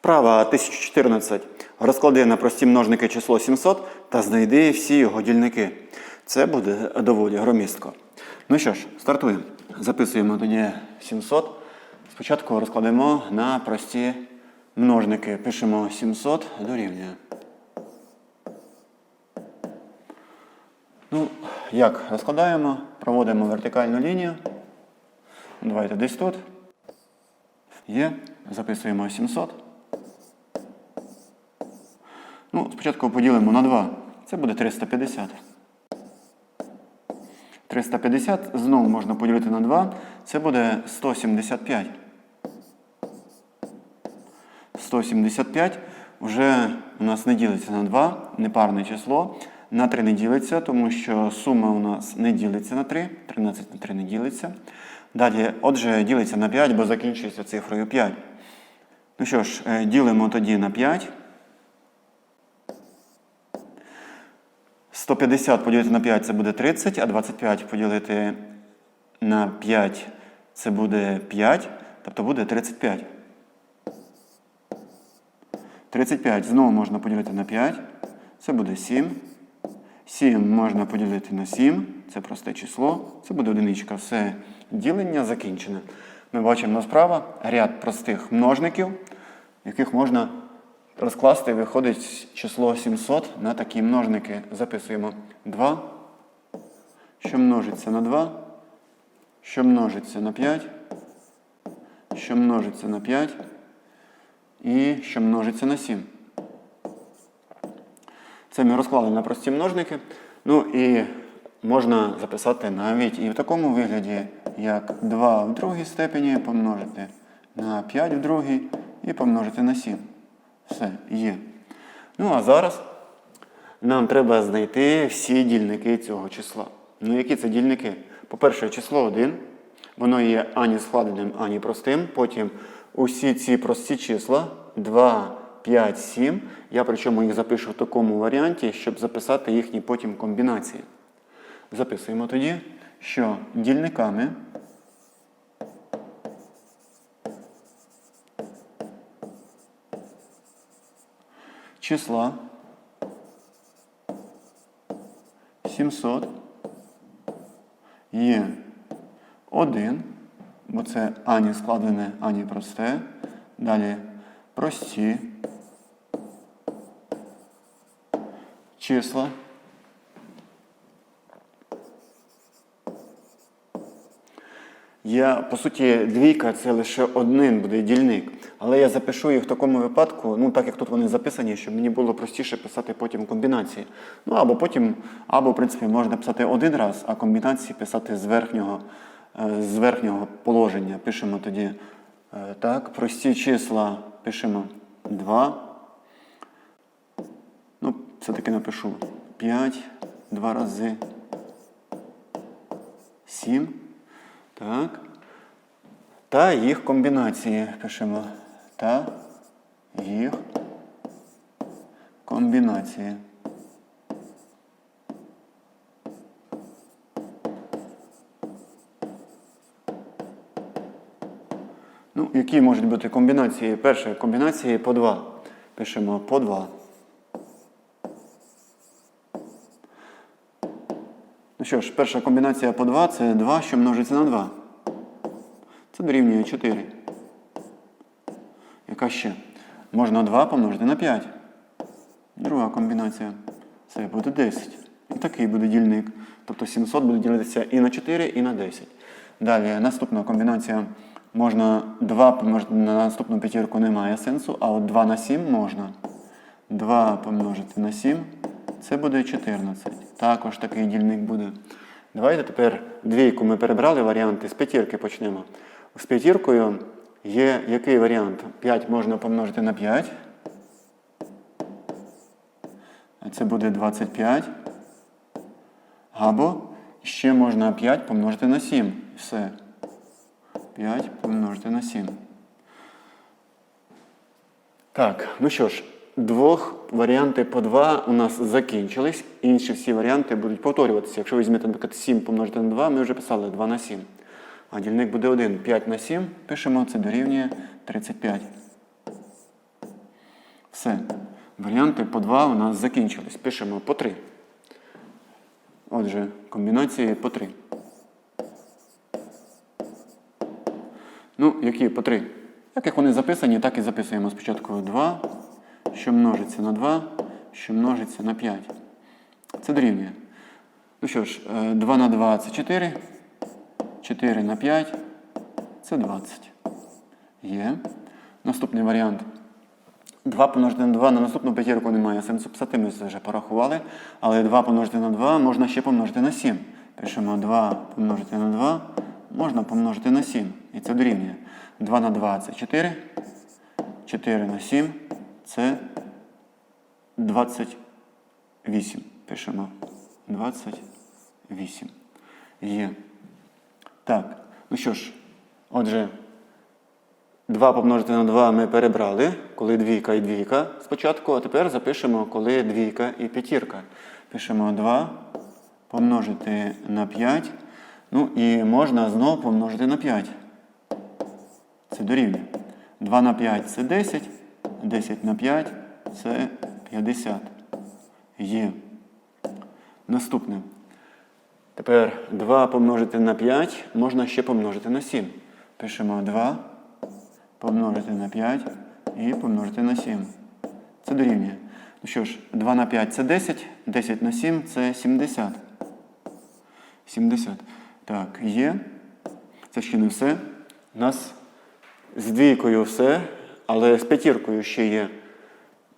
Вправа 1014. Розклади на прості множники число 700 та знайди всі його дільники. Це буде доволі громістко. Ну що ж, стартуємо. Записуємо тоді 700. Спочатку розкладемо на прості множники. Пишемо 700 дорівнює. Ну, як розкладаємо? Проводимо вертикальну лінію. Давайте десь тут. Є. Записуємо 700. Ну, спочатку поділимо на 2. Це буде 350. 350 знову можна поділити на 2. Це буде 175. 175 вже у нас не ділиться на 2, непарне число. На 3 не ділиться, тому що сума у нас не ділиться на 3. 13 на 3 не ділиться. Далі, отже, ділиться на 5, бо закінчується цифрою 5. Ну що ж, е, ділимо тоді на 5. 150 поділити на 5 це буде 30, а 25 поділити на 5 це буде 5, тобто буде 35. 35 знову можна поділити на 5, це буде 7. 7 можна поділити на 7, це просте число, це буде одиничка. Все, ділення закінчене. Ми бачимо справа ряд простих множників, яких можна розкласти, виходить число 700 на такі множники. Записуємо 2, що множиться на 2, що множиться на 5, що множиться на 5 і що множиться на 7. Це ми розклали на прості множники. Ну і можна записати навіть і в такому вигляді, як 2 в другій степені помножити на 5 в другій і помножити на 7. Все, є. Ну, а зараз нам треба знайти всі дільники цього числа. Ну, які це дільники? По-перше, число 1. Воно є ані складеним, ані простим. Потім усі ці прості числа 2, 5, 7. Я причому їх запишу в такому варіанті, щоб записати їхні потім комбінації. Записуємо тоді, що дільниками числа 700 є 1, бо це ані складене, ані просте. Далі прості числа. Я, по суті, двійка це лише один буде дільник. Але я запишу їх в такому випадку, ну так як тут вони записані, щоб мені було простіше писати потім комбінації. Ну або потім, або, в принципі, можна писати один раз, а комбінації писати з верхнього, е, з верхнього положення. Пишемо тоді е, так, прості числа пишемо 2. Ну, все-таки напишу 5, 2 рази 7. Так. Та їх комбінації пишемо. Та їх комбінації. Ну, які можуть бути комбінації? Перше комбінації по 2. Пишемо по 2. Ну що ж, перша комбінація по 2 це 2, що множиться на 2. Це дорівнює 4. Яка ще? Можна 2 помножити на 5. Друга комбінація. Це буде 10. І такий буде дільник. Тобто 700 буде ділитися і на 4, і на 10. Далі наступна комбінація. Можна 2 помножити на наступну п'ятірку немає сенсу, а от 2 на 7 можна. 2 помножити на 7. Це буде 14. Також такий дільник буде. Давайте тепер двійку ми перебрали варіанти. З п'ятірки почнемо. З п'ятіркою є який варіант? 5 можна помножити на 5. Це буде 25. Або ще можна 5 помножити на 7. Все. 5 помножити на 7. Так, ну що ж, двох варіанти по 2 у нас закінчились. Інші всі варіанти будуть повторюватися. Якщо візьмете, наприклад, 7 помножити на 2, ми вже писали 2 на 7. А дільник буде 1. 5 на 7 пишемо, це дорівнює 35. Все. Варіанти по 2 у нас закінчились. Пишемо по 3. Отже, комбінації по 3. Ну, які по 3? Так як вони записані, так і записуємо спочатку 2, що множиться на 2, що множиться на 5. Це дорівнює. Ну що ж, е, 2 на 2 це 4. 4 на 5 це 20. Є. Наступний варіант. 2 помножити на 2 на наступну п'ятірку немає сенсу писати, ми вже порахували. Але 2 помножити на 2 можна ще помножити на 7. Пишемо 2 помножити на 2 можна помножити на 7. І це дорівнює. 2 на 2 це 4. 4 на 7 це 28. Пишемо 28. Є. Так, ну що ж, отже, 2 помножити на 2 ми перебрали, коли двійка і двійка спочатку, а тепер запишемо, коли двійка і п'ятірка. Пишемо 2 помножити на 5. Ну і можна знову помножити на 5. Це дорівнює. 2 на 5 це 10, 10 на 5 це 50. Є. Наступне. Тепер 2 помножити на 5 можна ще помножити на 7. Пишемо 2 помножити на 5 і помножити на 7. Це дорівнює. Ну що ж, 2 на 5 це 10, 10 на 7 це 70. 70. Так, є. Це ще не все. У нас з двійкою все, але з п'ятіркою ще є.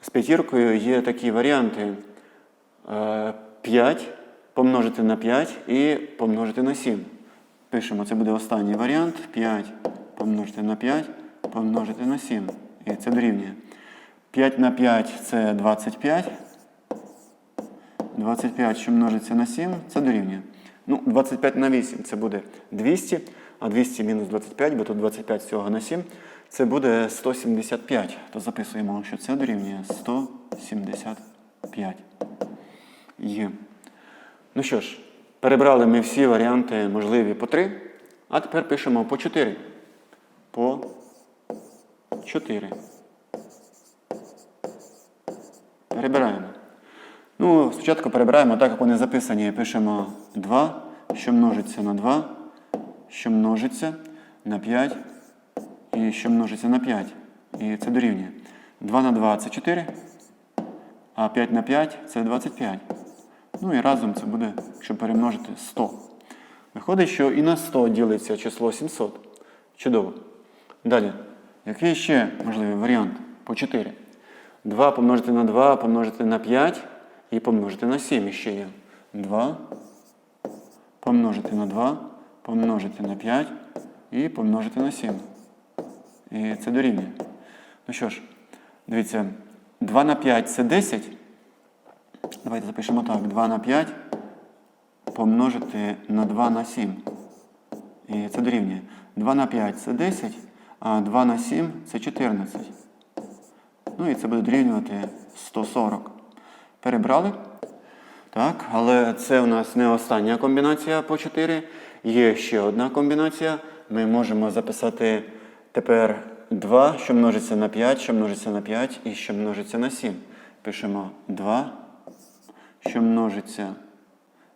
З п'ятіркою є такі варіанти. Е, 5 помножити на 5 і помножити на 7. Пишемо, це буде останній варіант. 5 помножити на 5, помножити на 7. І це дорівнює. 5 на 5 це 25. 25, що множиться на 7, це дорівнює. Ну, 25 на 8 це буде 200, а 200 мінус 25, бо тут 25 всього на 7, це буде 175. То записуємо, що це дорівнює 175. Є. Ну що ж, перебрали ми всі варіанти можливі по 3, а тепер пишемо по 4. По 4. Перебираємо. Ну, спочатку перебираємо так, як вони записані. Пишемо 2, що множиться на 2, що множиться на 5 і що множиться на 5. І це дорівнює. 2 на 2 це 4, а 5 на 5 це 25. Ну і разом це буде, якщо перемножити 100. Виходить, що і на 100 ділиться число 700. Чудово. Далі. Який ще можливий варіант? По 4. 2 помножити на 2, помножити на 5 і помножити на 7 іще є. 2 помножити на 2, помножити на 5 і помножити на 7. І це дорівнює. Ну що ж, дивіться, 2 на 5 це 10. Давайте запишемо так. 2 на 5 помножити на 2 на 7. І це дорівнює. 2 на 5 це 10, а 2 на 7 це 14. Ну і це буде дорівнювати 140. Перебрали. Так, але це у нас не остання комбінація по 4. Є ще одна комбінація. Ми можемо записати тепер 2, що множиться на 5, що множиться на 5 і що множиться на 7. Пишемо 2, що множиться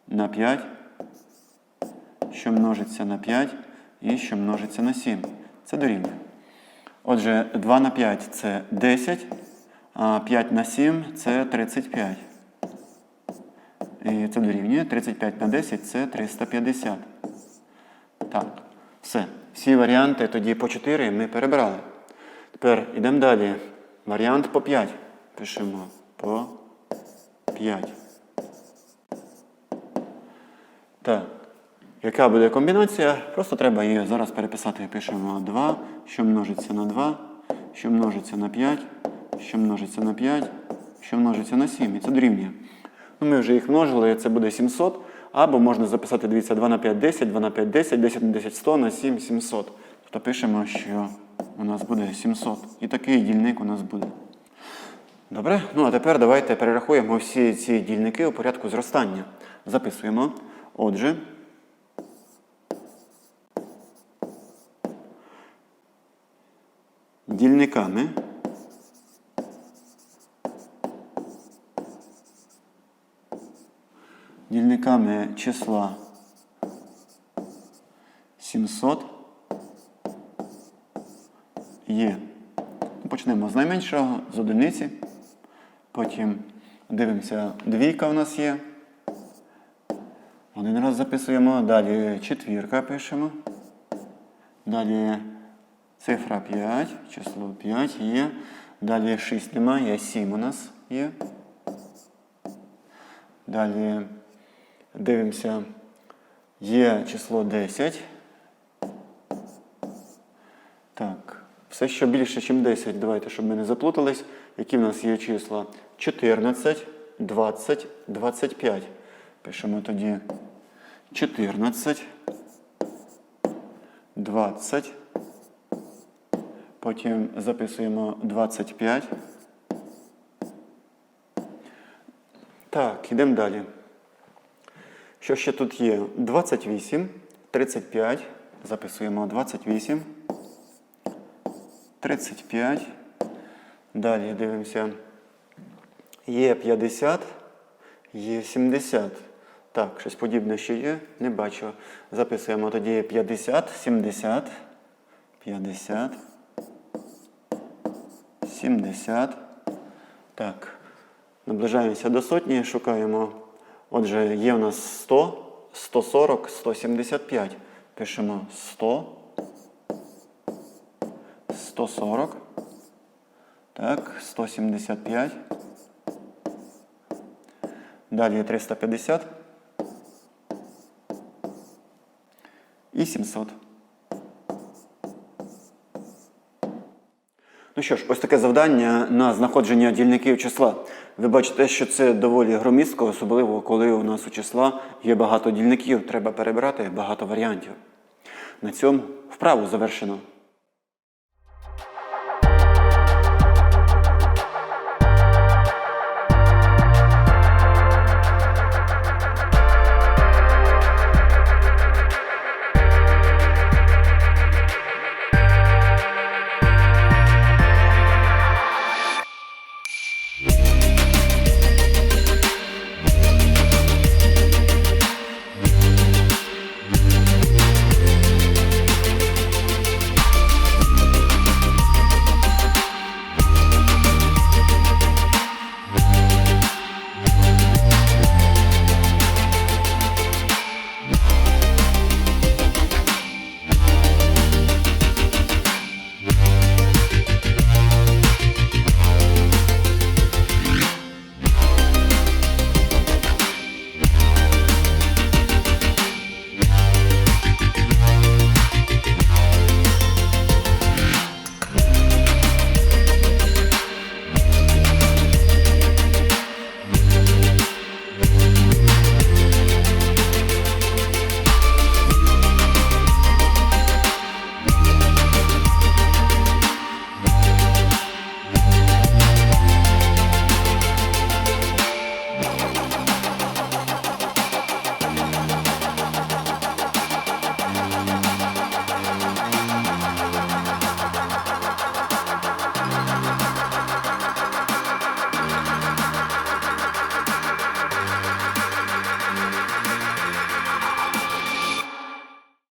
на 5, що множиться на 5 і що множиться на 7. Це дорівнює. Отже, 2 на 5 це 10, а 5 на 7 це 35. І це дорівнює 35 на 10 це 350. Так, все. Всі варіанти тоді по 4 ми перебрали. Тепер йдемо далі. Варіант по 5. Пишемо по 5. Так. Яка буде комбінація? Просто треба її зараз переписати. Пишемо 2, що множиться на 2, що множиться на 5, що множиться на 5, що множиться на 7. І це дорівнює. Ну, ми вже їх множили, це буде 700. Або можна записати, дивіться, 2 на 5 10, 2 на 5 10, 10 на 10 100, на 7 700. Тобто пишемо, що у нас буде 700. І такий дільник у нас буде. Добре? Ну а тепер давайте перерахуємо всі ці дільники у порядку зростання. Записуємо. Отже, дільниками дільниками числа 700 є. Ну, почнемо з найменшого, з одиниці, потім дивимося, двійка у нас є. Один раз записуємо, далі четвірка пишемо. Далі цифра 5, число 5 є. Далі 6 немає, 7 у нас є. Далі дивимося, є число 10. Так, все, що більше, ніж 10, давайте, щоб ми не заплутались. Які в нас є числа? 14, 20, 25. Пишемо тоді 14, 20. Потім записуємо 25. Так, йдемо далі. Що ще тут є? 28, 35. Записуємо 28. 35. Далі дивимося. Є 50, є 70. Так, щось подібне ще є, не бачу. Записуємо тоді 50, 70, 50, 70. Так. Наближаємося до сотні, шукаємо. Отже, є у нас 100, 140, 175. Пишемо 100. 140. Так, 175. Далі 350. І 700. Ну що ж, ось таке завдання на знаходження дільників числа. Ви бачите, що це доволі громістко, особливо коли у нас у числа є багато дільників, треба перебирати багато варіантів. На цьому вправу завершено.